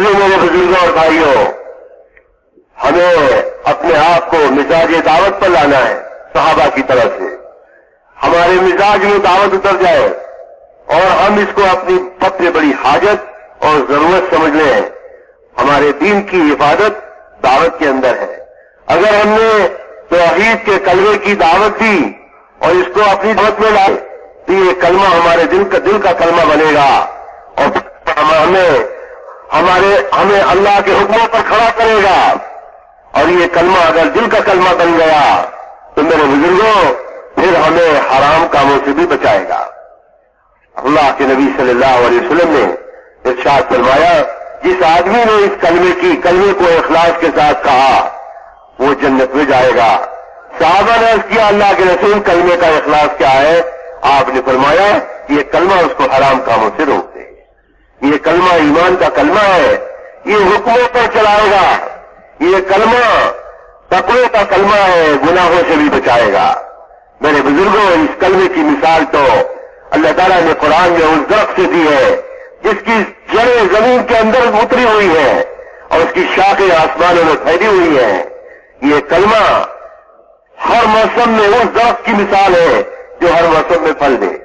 لیے میرے بزرگوں اور بھائیوں، ہمیں اپنے آپ کو مزاج دعوت پر لانا ہے، صحابہ کی طرف سے۔ ہمارے مزاج میں دعوت اتر جائے اور ہم اس کو اپنی سب سے بڑی حاجت اور ضرورت سمجھ لیں۔ ہمارے دین کی حفاظت دعوت کے اندر ہے۔ اگر ہم نے توحید کے کلمے کی دعوت دی اور اس کو اپنی دعوت میں لائے، تو یہ کلمہ ہمارے دل کا دل کا کلمہ بنے گا۔ اور ہمیں ہمارے ہمیں اللہ کے حکموں پر کھڑا کرے گا۔ اور یہ کلمہ اگر دل کا کلمہ بن گیا، تو میرے بزرگوں، پھر ہمیں حرام کاموں سے بھی بچائے گا۔ اللہ کے نبی صلی اللہ علیہ وسلم نے ارشاد فرمایا، جس آدمی نے اس کلمے کی، کلمے کو اخلاص کے ساتھ کہا، وہ جنت میں جائے گا۔ صحابہ نے کیا، اللہ کے رسول، کلمے کا اخلاص کیا ہے؟ آپ نے فرمایا یہ کلمہ اس کو حرام کاموں سے روک کلمہ ایمان کا کلمہ ہے، یہ حکموں پر چلائے گا، یہ کلمہ تقوی کا کلمہ ہے، گناہوں سے بھی بچائے گا۔ میرے بزرگوں، اس کلمے کی مثال تو اللہ تعالیٰ نے قرآن میں اس درخت سے دی ہے، جس کی جڑیں زمین کے اندر اتری ہوئی ہے اور اس کی شاخیں آسمانوں میں پھیلی ہوئی ہیں۔ یہ کلمہ ہر موسم میں اس درخت کی مثال ہے، جو ہر موسم میں پھل دے۔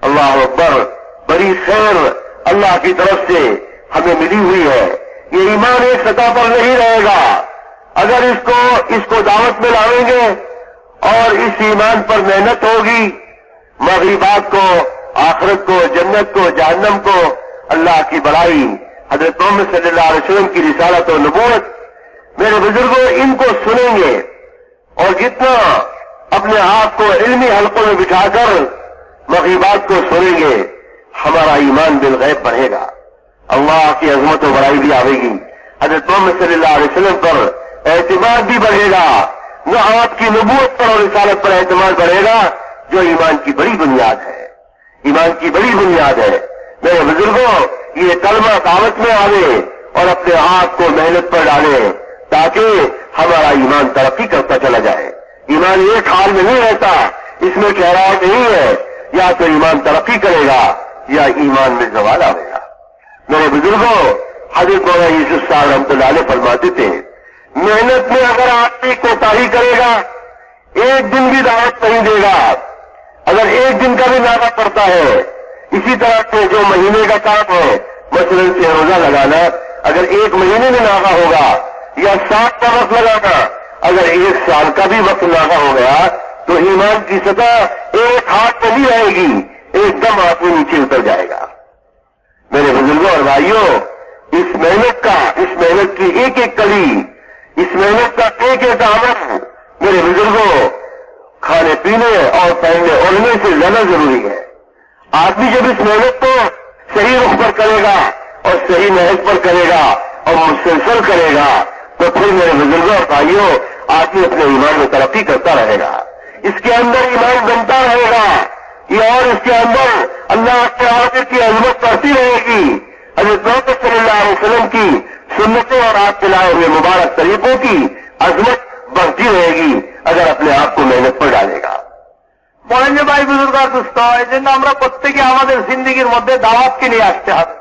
اللہ اکبر، بڑی خیر اللہ کی طرف سے ہمیں ملی ہوئی ہے۔ یہ ایمان ایک سطح پر نہیں رہے گا۔ اگر اس کو اس کو دعوت میں لائیں گے اور اس ایمان پر محنت ہوگی، مغربات کو، آخرت کو، جنت کو، جہنم کو، اللہ کی بڑائی، حضرت محمد صلی اللہ علیہ وسلم کی رسالت و نبوت، میرے بزرگوں، ان کو سنیں گے۔ اور جتنا اپنے آپ کو علمی حلقوں میں بٹھا کر مغیبات کو سنیں گے۔ ہمارا ایمان بالغیب بڑھے گا۔ اللہ کی عظمت و بڑائی بھی آئے گی۔ حضرت محمد صلی اللہ علیہ وسلم پر اعتماد بھی بڑھے گا۔ نہ آپ کی نبوت پر اور رسالت پر اعتماد بڑھے گا، جو ایمان کی بڑی بنیاد ہے۔ ایمان کی بڑی بنیاد ہے۔ میرے بزرگوں، یہ کلمہ کاغذ میں آئے اور اپنے آپ کو محنت پر ڈالے تاکہ ہمارا ایمان ترقی کرتا چلا جائے۔ ایمان ایک حال میں نہیں رہتا، اس میں ٹھہراؤ نہیں ہے۔ یا تو ایمان ترقی کرے گا یا ایمان میں زوال آئے گا میرے بزرگوں، حضرت مولا یوسف صاحب رحمت اللہ علیہ فرماتے تھے، محنت میں اگر آدمی کوتاہی کرے گا، ایک دن بھی دعوت نہیں دے گا۔ اگر ایک دن کا بھی نعرہ پڑتا ہے، اسی طرح سے جو مہینے کا کام ہے، مثلا سے روزہ لگانا، اگر ایک مہینے میں ناغا ہوگا یا سال کا وقت لگانا، اگر ایک سال کا بھی وقت ناغا ہو گیا، تو ایمان کی سطح ایک ہاتھ پہ نہیں رہے گی۔ ایک دم آپ نیچے اتر جائے گا۔ میرے بزرگوں اور بھائیوں، اس محنت کا، اس محنت کی ایک ایک کلی اس محنت کا ایک ایک عمل میرے بزرگوں، کھانے پینے اور پہننے اوڑھنے سے زیادہ ضروری ہے۔ آدمی جب اس محنت کو صحیح رخ پر کرے گا اور صحیح محنت پر کرے گا اور مسلسل کرے گا، تو پھر میرے بزرگوں اور بھائیوں، آدمی اپنے ایمان میں ترقی کرتا رہے گا۔ اس کے اندر ایمان بنتا رہے گا۔ یہ اور اس کے اندر اللہ کے آرڈر کی عظمت کرتی رہے گی۔ حضرت محمد صلی اللہ علیہ وسلم کی سنتوں اور آپ کے لائے ہوئے مبارک طریقوں کی عظمت بڑھتی رہے گی۔ اگر اپنے آپ کو محنت پر ڈالے گا۔ বলেন যে بھائی বুজুর্গার দুস্থ এই জন্য আমরা প্রত্যেকে আমাদের জিন্দিগির মধ্যে দাওয়াতকে নিয়ে আসতে হবে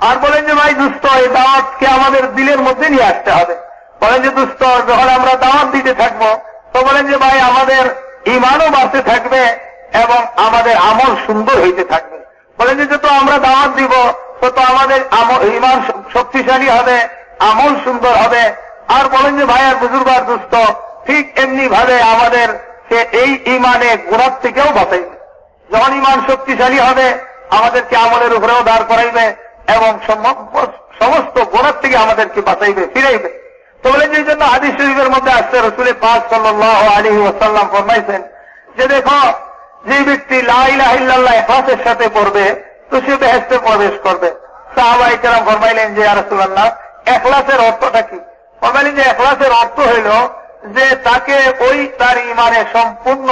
আর বলেন যে ভাই দুস্থ এই দাওয়াতকে আমাদের দিলের মধ্যে নিয়ে আসতে হবে বলেন যে দুস্থ যখন আমরা দাওয়াত দিতে থাকবো তো বলেন যে ভাই আমাদের ইমানও বাড়তে থাকবে এবং আমাদের আমল সুন্দর হইতে থাকবে। বলেন যে যত আমরা দাওয়াত দিব, তত আমাদের ইমান শক্তিশালী হবে, আমল সুন্দর হবে। আর বলেন যে ভাই আর বুজুর্গ আর দুস্থ, ঠিক এমনি ভাবে আমাদের সে এই ইমানে গুণার থেকেও বাঁচাইবে। যখন ইমান শক্তিশালী হবে, আমাদেরকে আমলের উপরেও দাঁড় করাইবে এবং সম- সমস্ত গুণার থেকে আমাদেরকে বাঁচাইবে, ফিরাইবে। তো বলেন যে জন্য হাদিস শরীফের মধ্যে আসছে রসুল পাক সাল্লাহ আলী ওসাল্লাম ফরমাইছেন যে দেখো যে ব্যক্তি এফাসের সাথে পড়বে, তো সে বেহেস্তে প্রবেশ করবে। সাহাবাই ফরমাইলেন যে আরসুল্লাহ এখলাসের অর্থটা কি? ফরমাইলেন যে, এখলাসের অর্থ হইল যে, তাকে ওই তার ইমানে সম্পূর্ণ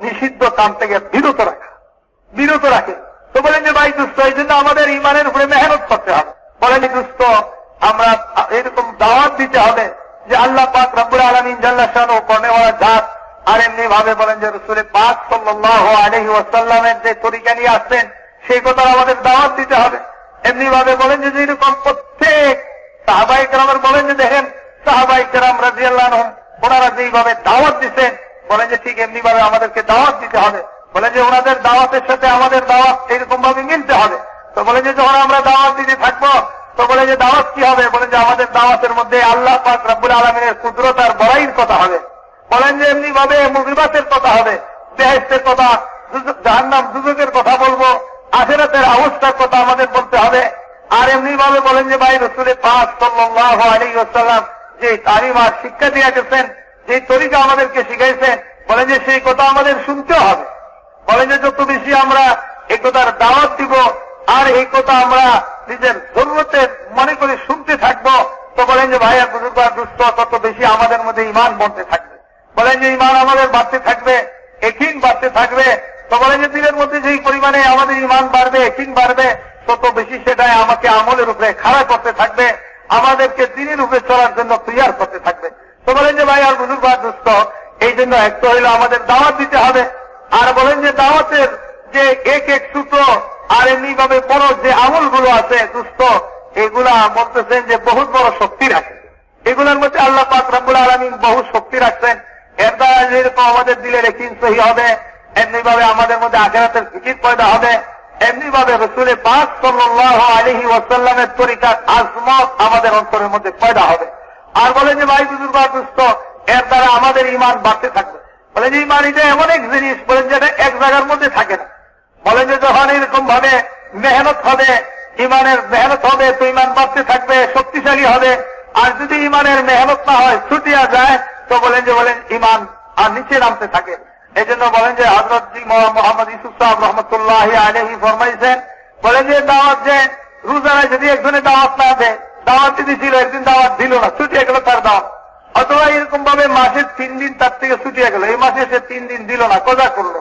নিষিদ্ধ কাম থেকে বিরত রাখা। বিরত রাখে। তো বলেন যে, ভাই দুস্থ এই জন্য আমাদের ইমানের উপরে মেহনত করতে হবে। বলেন দুস্থ আমরা এরকম দাওয়াত দিতে হবে যে, আল্লাহ পাক রব্বুল আলমিন জাল্লা শাহ কর্নেওয়ালা জাত আর এমনি ভাবে বলেন যে রসুলের পাক সাল্লাহ আলহি ওয়াসাল্লামের যে তরিকা নিয়ে আসছেন, সেই কথা আমাদের দাওয়াত দিতে হবে। এমনি ভাবে বলেন যে যেরকম প্রত্যেক সাহাবাই কেরামের বলেন যে দেখেন সাহাবাই কেরাম রাজিয়াল্লাহ ওনারা যেইভাবে দাওয়াত দিচ্ছেন বলেন যে ঠিক এমনি ভাবে আমাদেরকে দাওয়াত দিতে হবে। বলেন যে ওনাদের দাওয়াতের সাথে আমাদের দাওয়াত এরকম ভাবে মিলতে হবে। তো বলে যে যখন আমরা দাওয়াত দিতে থাকব, তো বলে যে দাওয়াত কি হবে? বলে যে আমাদের দাওয়াতের মধ্যে আল্লাহ পাক রব্বুল আলমিনের কুদরতার বড়াইয়ের কথা হবে। বলেন যে এমনি ভাবে মুগিবাতের কথা হবে বেহেস্তের কথা জাহান্নাম দুজকের কথা বলব, আখেরাতের অবস্থার কথা আমাদের বলতে হবে। আর এমনি ভাবে বলেন যে ভাই রসুলের পাঁচ সাল্লাহ আলী ওসাল্লাম যে তালিম আর শিক্ষা দিয়ে গেছেন যে তরিকা আমাদেরকে শিখাইছেন, বলেন যে সেই কথা আমাদের শুনতে হবে। বলেন যে যত বেশি আমরা এই কথার দাওয়াত দিব, আর এই কথা আমরা নিজের জরুরতে মনে করে শুনতে থাকব, তো বলেন যে ভাইয়া বুজুর্গ দুস্থ তত বেশি আমাদের মধ্যে ইমান বনতে থাকবে। বলেন যে ইমান আমাদের বাড়তে থাকবে, একিন বাড়তে থাকবে। তো বলেন যে দিনের মধ্যে যেই পরিমাণে আমাদের ইমান বাড়বে, একিন বাড়বে, তত বেশি সেটাই আমাকে আমলের উপরে খাড়া করতে থাকবে, আমাদেরকে দিনের উপরে চলার জন্য তৈয়ার করতে থাকবে। তো বলেন যে ভাই আর বুজুর্গ দুস্থ এই জন্য একটা হইল আমাদের দাওয়াত দিতে হবে। আর বলেন যে দাওয়াতের যে এক এক সূত্র আর এমনি ভাবে বড় যে আমলগুলো আছে দুস্থ এগুলা বলতেছেন যে বহুত বড় শক্তি রাখে। এগুলোর মধ্যে আল্লাহ পাক রব্বুল আলমিন বহু শক্তি রাখছেন। এর দ্বারা আমাদের দিলের একিন সহি হবে এমনি ভাবে আমাদের মধ্যে আখেরাতের ফিকির পয়দা হবে এমনি ভাবে রসুলের পাঁচ সাল্লাহ আলহি ওয়াসাল্লামের তরিকার আজমত আমাদের অন্তরের মধ্যে পয়দা হবে। আর বলে যে, ভাই বুজুর্গ এর দ্বারা আমাদের ইমান বাড়তে থাকবে। বলে যে ইমান এটা এমন এক জিনিস, বলেন যে এক জায়গার মধ্যে থাকে না। বলেন যে, যখন এরকম ভাবে মেহনত হবে ইমানের মেহনত হবে, তো ইমান বাড়তে থাকবে, শক্তিশালী হবে। আর যদি ইমানের মেহনত না হয়, ছুটিয়া যায় তো বলেন যে বলেন ইমান আর নিচে নামতে থাকে। এই জন্য বলেন যে হজরত মোহাম্মদ ইসুফ সাহেব রহমতুল্লাহ আলহি ফরমাইছেন, বলেন যে দাওয়াত যে রোজানায় যদি একজনে দাওয়াত না দেয়, দাওয়াত দিয়েছিল একদিন দাওয়াত দিল না ছুটিয়ে গেল তার দাওয়াত। অথবা এরকম ভাবে মাসের তিন দিন তার থেকে ছুটিয়ে গেল, এই মাসে সে তিন দিন দিল না, কোজা করল?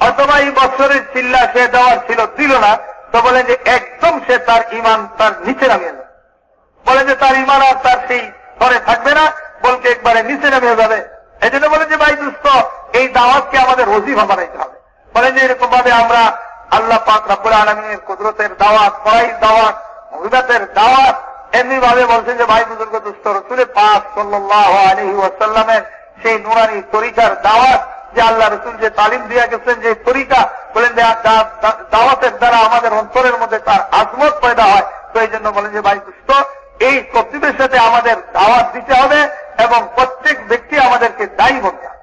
অথবা এই বছরের চিল্লা সে দেওয়ার ছিল, দিল না, তো বলেন যে একদম সে তার ইমান তার নিচে নামিয়ে যাবে বলে যে তার ইমান আর তার সেই ঘরে থাকবে না বলকে একবারে নিচে নামিয়ে যাবে। এই জন্য বলে যে ভাই দুস্থ, এই দাওয়াতকে আমাদের রজিফা বানাইতে হবে। বলেন যে এরকম ভাবে আমরা আল্লাহ পাক রাব্বুল আলমিনের কুদরতের দাওয়াত পড়াই দাওয়াত মহিলাদের দাওয়াত, এমনি ভাবে বলছেন যে, ভাই বুজুর্গ, দুস্থ রসুলে পাক সাল্লাহ আলহি ওয়াসাল্লামের সেই নুরানি তরিকার দাওয়াত, যে আল্লাহ রসুল যে তালিম দিয়া গেছেন যে তরিকা, বলেন যে দাওয়াতের দ্বারা আমাদের অন্তরের মধ্যে তার আজমত পয়দা হয়। তো এই জন্য বলেন যে, ভাই দুস্থ, এই কর্তৃত্বের সাথে আমাদের দাওয়াত দিতে হবে। এবং প্রত্যেক ব্যক্তি আমাদেরকে দায়ী বলতে